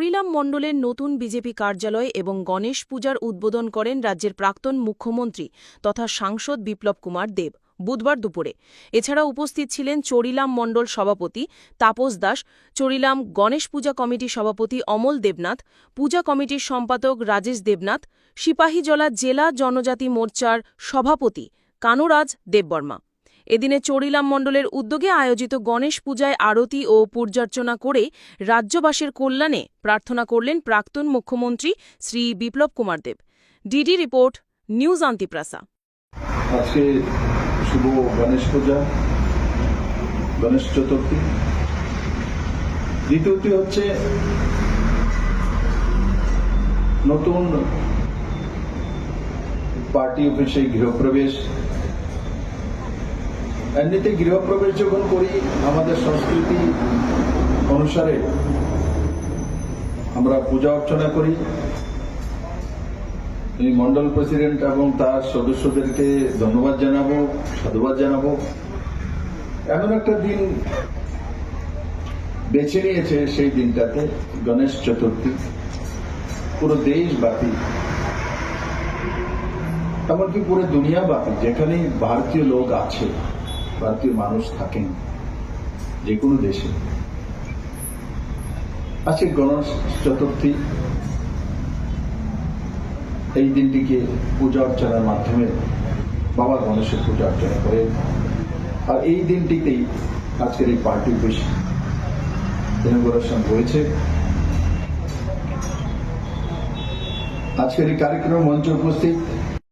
চরিলাম মণ্ডলের নতুন বিজেপি কার্যালয় এবং গণেশ পূজার উদ্বোধন করেন রাজ্যের প্রাক্তন মুখ্যমন্ত্রী তথা সাংসদ বিপ্লব কুমার দেব বুধবার দুপুরে। এছাড়া উপস্থিত ছিলেন চরিলাম মণ্ডল সভাপতি তাপস দাস, চরিলাম গণেশ পূজা কমিটির সভাপতি অমল দেবনাথ, পূজা কমিটির সম্পাদক রাজেশ দেবনাথ, সিপাহীজলা জেলা জনজাতি মোর্চার সভাপতি কানুরাজ দেববর্মা। এদিনে চড়িলাম মণ্ডলের উদ্যোগে আয়োজিত গণেশ পূজায় আরতি ও পূর্যার্চনা করে রাজ্যবাসীর কল্যাণে প্রার্থনা করলেন প্রাক্তন মুখ্যমন্ত্রী Shri Biplab Kumar Deb. DD report, news আন্তিপ্রাসা। আজকে শুভ গণেশ পূজা, গণেশ চতুর্থী। দ্বিতীয়টি হচ্ছে নতুন পার্টি অফিসে গৃহপ্রবেশ। এমনিতে গৃহপ্রবেশ যখন করি, আমাদের সংস্কৃতি অনুসারে আমরা পূজা অর্চনা করি। এই মন্ডল প্রেসিডেন্ট এবং তার সদস্যদেরকে ধন্যবাদ জানাব, সাধুবাদ জানাব। এমন একটা দিন বেছে নিয়েছে সেই দিনটাতে, গণেশ চতুর্থী। পুরো দেশব্যাপী এমনকি পুরো দুনিয়াব্যাপী যেখানে ভারতীয় লোক আছে। ভারতীয় মানুষ থাকেন যে কোনো দেশে। আজকে গণেশ চতুর্থী। এই দিনটিকে পূজা অর্চনার মাধ্যমে বাবা গণেশের পূজা অর্চনা করে আর এই দিনটিতেই আজকের এই পার্টি অফিস ইনগ্রেশন হয়েছে। আজকের এই কার্যক্রম মঞ্চে উপস্থিত